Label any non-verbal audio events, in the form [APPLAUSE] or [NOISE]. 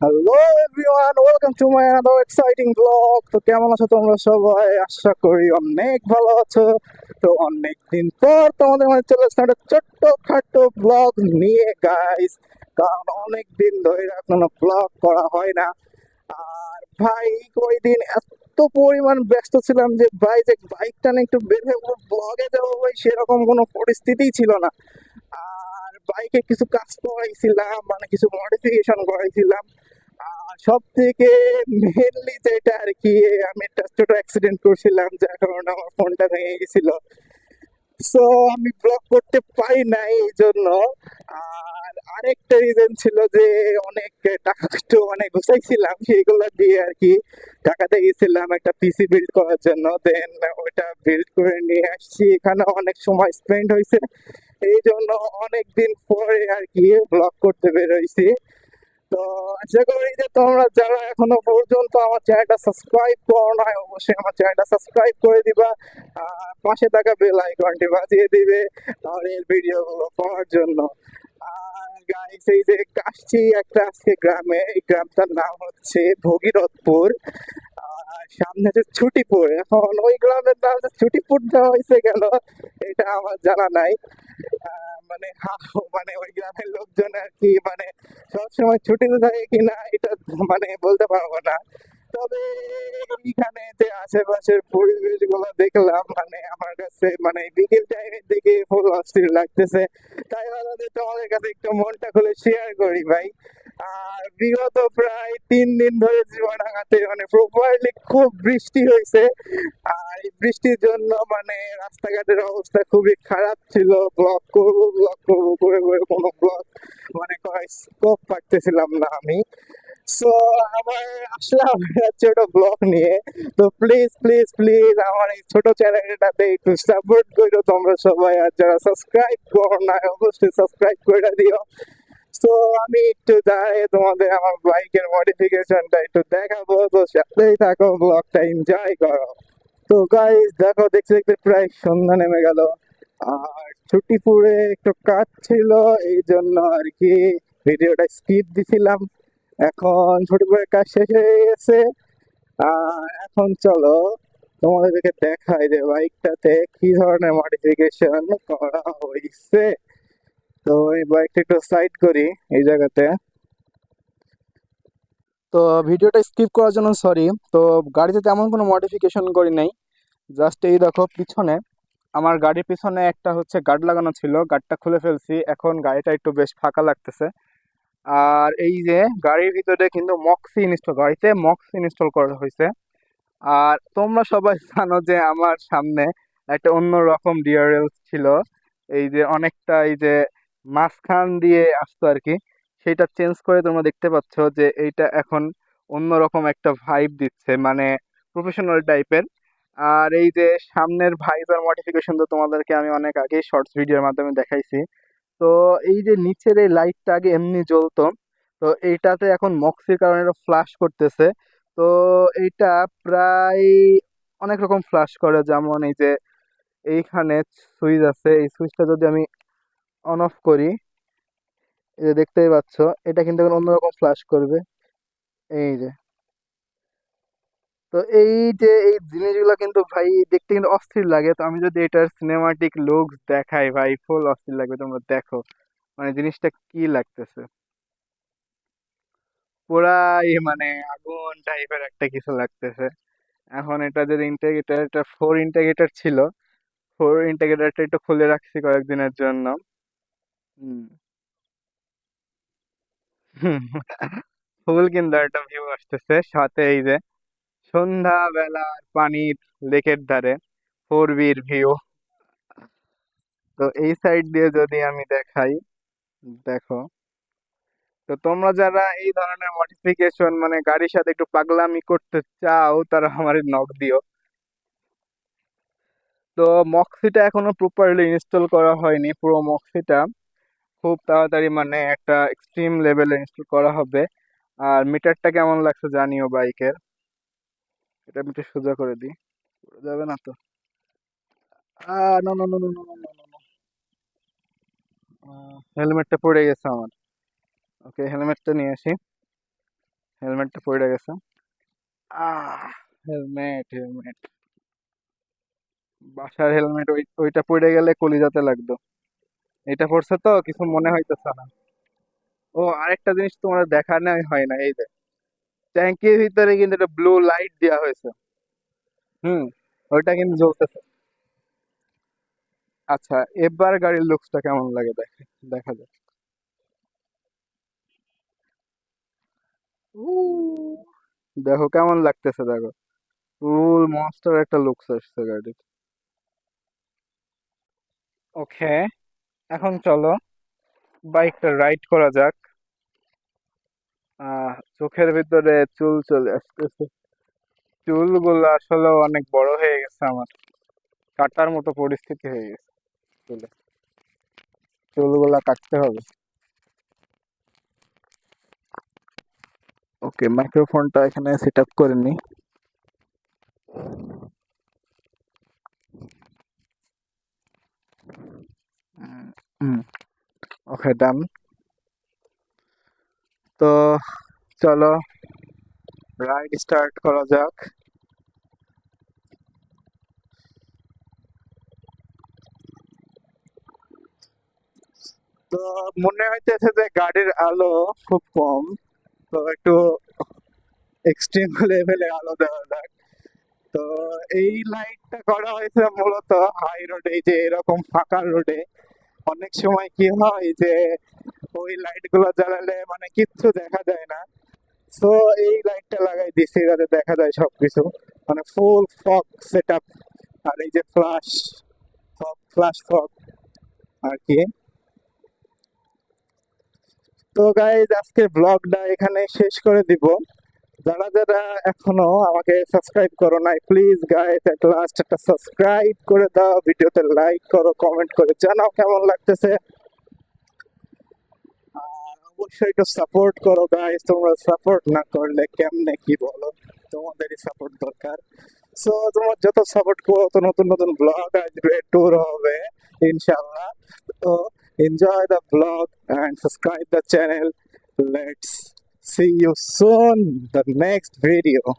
Hello everyone welcome to my another exciting blog তো কেমন আছো তোমরা সবাই? আশা করি অনেক ভালো আছো। তো অনেক দিন পর তোমাদের মধ্যে চলে আসছে একটা ছোট্ট খাটো ব্লগ নিয়ে গাইস কারণ অনেক দিন ধরে কোনো ব্লগ করা হয় না। আর ভাই ওই দিন এত পরিমাণ ব্যস্ত ছিলাম যে, ভাই, যে বাইকটা নিয়ে একটু বের হয়ে ব্লগে যাব ভাই, সেরকম কোনো পরিস্থিতিই ছিল না। আর বাইকে কিছু কাজ করাইছিলাম মানে কিছু মডিফিকেশন করাইছিলাম। সব থেকে মেনলি যেটা আর কি, আমি একটা ছোট অ্যাক্সিডেন্ট করছিলাম, যার কারণে আমার ফোনটা ভেঙে গেছিল। সো আমি ব্লক করতে পারি না এই জন্য। আর আরেকটা রিজন ছিল যে, অনেক টাকা একটু মানে গুছাইছিলাম সেইগুলো দিয়ে আর কি টাকাতে গেছিলাম একটা পিসি বিল্ড করার জন্য। দেন ওইটা বিল্ড করে নিয়ে আসছি। এখানে অনেক সময় স্পেন্ড হয়েছে। এই জন্য অনেক দিন পরে আর কি ব্লগ করতে বেরোইছি তো আশা করি যে তোমরা যারা এখনও পর্যন্ত আমার চ্যানেলটা সাবস্ক্রাইব করো না অবশ্যই আমার চ্যানেলটা সাবস্ক্রাইব করে দিবা পাশে থাকা বেল আইকনটি বাজিয়ে দিবে আর এর ভিডিওগুলো পাওয়ার জন্য। আর গাইস এই যে কাশছি একটা আজকে গ্রামে, এই গ্রামটার নাম হচ্ছে ভগীরথপুর। সামনে যে ছুটিপুর এখন ওই গ্রামের নাম যে ছুটিপুর দেওয়া হয়েছে কেন, এটা আমার জানা নাই। মানে মানে ওই গ্রামের লোকজন আর কি মানে সবসময় ছুটিতে থাকে কিনা এটা মানে বলতে পারব না। তবে এইখানে যে আশেপাশের পরিবেশগুলো দেখলাম মানে আমার কাছে মানে বিকেল টাইমের দিকে ফুল অস্থির লাগতেছে। তাই যে তোমাদের কাছে একটু মনটা খুলে শেয়ার করি ভাই। আর বিগত প্রায় তিন দিন ধরে জীবনাঘাতে মানে প্রপারলি খুব বৃষ্টি হয়েছে। আর এই বৃষ্টির জন্য মানে রাস্তাঘাটের অবস্থা খুবই খারাপ ছিল। ব্লক করব ব্লক করব, করে করে কোনো ব্লক মানে স্কোপ পাচ্ছিলাম না আমি। সো আমার আসলাম ছোট ব্লগ নিয়ে। তো প্লিজ প্লিজ প্লিজ আমার এই ছোট চ্যানেলটাতে একটু সাপোর্ট করো তোমরা সবাই। আর যারা সাবস্ক্রাইব করো না অবশ্যই সাবস্ক্রাইব করে দিও। তো আমি একটু দাঁড়িয়ে তোমাদের আমার বাইকের মডিফিকেশনটা একটু দেখাবো। তো সাথেই থাকো ব্লগটা এনজয় করো। তো গাইস দেখো, দেখতে দেখতে প্রায় সন্ধ্যা নেমে গেল। আর ছুটিপুরে একটু কাজ ছিল, এই জন্য আর কি ভিডিওটা স্কিপ দিছিলাম। এখন ছুটিপুরের কাজ শেষ হয়ে গেছে। আর এখন চলো, তোমাদেরকে দেখাই যে বাইকটাতে কি ধরনের মডিফিকেশন করা হয়েছে। তো এই বাইকটা একটু সাইড করি এই জায়গাতে। তো ভিডিওটা স্কিপ করার জন্য সরি তো গাড়িতে তেমন কোনো মডিফিকেশন করি নাই। জাস্ট এই দেখো পিছনে, আমার গাড়ির পিছনে একটা হচ্ছে গার্ড লাগানো ছিল গার্ডটা খুলে ফেলছি। এখন গাড়িটা একটু বেশ ফাঁকা লাগতেছে। আর এই যে গাড়ির ভিতরে কিন্তু মক্সি ইনস্টল গাড়িতে মক্সি ইনস্টল করা হয়েছে। আর তোমরা সবাই [LAUGHS] জানো যে আমার সামনে একটা অন্য রকম ডিআরএল ছিল। এই যে অনেকটা, এই যে মাঝখান দিয়ে আসতো আর কি সেটা চেঞ্জ করে তোমরা দেখতে পাচ্ছ যে এইটা এখন অন্যরকম একটা ভাইব দিচ্ছে মানে প্রফেশনাল টাইপের আর এই যে সামনের ভাইবার মডিফিকেশন তো তোমাদেরকে আমি অনেক আগেই শর্টস ভিডিওর মাধ্যমে দেখাইছি। তো এই যে নিচের এই লাইটটা আগে এমনি জ্বলতো, তো এইটাতে এখন মক্সির কারণে এটা ফ্লাশ করতেছে। তো এইটা প্রায় অনেক রকম ফ্লাশ করে, যেমন এই যে এইখানে সুইচ আছে, এই সুইচটা যদি আমি অন অফ করি। এই যে দেখতেই পাচ্ছ, এটা কিন্তু এখন অন্যরকম ফ্লাশ করবে। এই যে। তো এই যে, এই জিনিসগুলো কিন্তু ভাই দেখতে কিন্তু অস্থির লাগে। তো আমি যদি এটার সিনেমাটিক লুক দেখাই ভাই ফুল অস্থির লাগবে। তোমরা দেখো মানে জিনিসটা কি লাগতেছে। পুরাই মানে আগুন টাইপের একটা কিছু লাগতেছে। এখন এটা যদি ইন্টিগ্রেটার এটা ফোর ইন্টিগ্রেটার ছিল। ফোর ইন্টিগ্রেটারটা একটু খুলে রাখছি কয়েকদিনের জন্য। ফুল কিন্তু একটা ভিউ আসতেছে, সাথে এই যে সন্ধ্যা বেলার পানির লেকের ধারে ফোর বির ভিউ তো এই সাইড দিয়ে যদি আমি দেখাই, দেখো। তো তোমরা যারা এই ধরনের মডিফিকেশন মানে গাড়ির সাথে একটু পাগলামি করতে চাও, তারা আমার নক দিও। তো মক্সিটা এখনও প্রপারলি ইনস্টল করা হয়নি, পুরো মক্সিটা খুব তাড়াতাড়ি মানে একটা এক্সট্রিম লেভেলে ইনস্টল করা হবে। আর মিটারটা কেমন লাগছে জানিও বাইকের। এটা একটু সোজা করে দিই। যাবে না তো? হেলমেটটা পড়ে গেছে আমার। ওকে হেলমেটটা নিয়ে আসি। হেলমেটটা পড়ে গেছে। হেলমেট হেলমেট বাসার হেলমেট ওই, ওইটা পড়ে গেলে কলিজাতে লাগতো। এটা পড়ছে তো কিছু মনে হইতেছে না। ও আরেকটা জিনিস তোমার দেখানোই হয় না এই যে। ট্যাঙ্কির ভিতরে কিন্তু একটা ব্লু লাইট দেওয়া হয়েছে। হুম ওইটা কিন্তু জ্বলতেছে। আচ্ছা এবার গাড়ির লুকসটা কেমন লাগে দেখে দেখা যাক। দেখো কেমন লাগতেছে দেখো। ফুল মনস্টার একটা লুকস আসছে গাড়ির। ওকে এখন চলো বাইকটা রাইড করা যাক। চোখের ভিতরে চুল চলে আসতেছে। চুলগুলো আসলে অনেক বড় হয়ে গেছে আমার। কাটার মতো পরিস্থিতি হয়ে গেছে চুলে। চুলগুলা কাটতে হবে। ওকে মাইক্রোফোনটা এখানে সেট আপ করে নি। ওকে ডান তো চলো রাইড স্টার্ট করা যাক। তো মনে হইতেছে যে গাড়ির আলো খুব কম, তো একটু এক্সট্রিম লেভেলে আলো দেওয়া যাক। তো এই লাইটটা করা হয়েছে মূলত হাই রোডে যে এরকম ফাঁকা রোডে অনেক সময় কি হয় যে, ওই লাইটগুলো জ্বালালে মানে কিচ্ছু দেখা যায় না। তো এই লাইটটা লাগাই দিছি, যাতে দেখা যায় সবকিছু। মানে ফুল ফগ সেট আপ আর এই যে ফ্লাশ ফগ ফ্লাশ ফগ আর কি। তো গাইজ আজকে ব্লগটা এখানে শেষ করে দিব। যারা যারা এখনও আমাকে সাবস্ক্রাইব করো নাই প্লিজ গাইজ এট লাস্ট একটা সাবস্ক্রাইব করে দাও। ভিডিওতে লাইক করো কমেন্ট করে জানাও কেমন লাগতেছে। অবশ্যই একটু সাপোর্ট করো গাইজ তোমরা সাপোর্ট না করলে কেমনে কি বলো? তোমাদেরই সাপোর্ট দরকার। সো তোমার যত সাপোর্ট করো, তো নতুন নতুন ব্লগ আসবে ট্যুর হবে ইনশাল্লাহ তো enjoy the blog and subscribe the channel let's see you soon the next video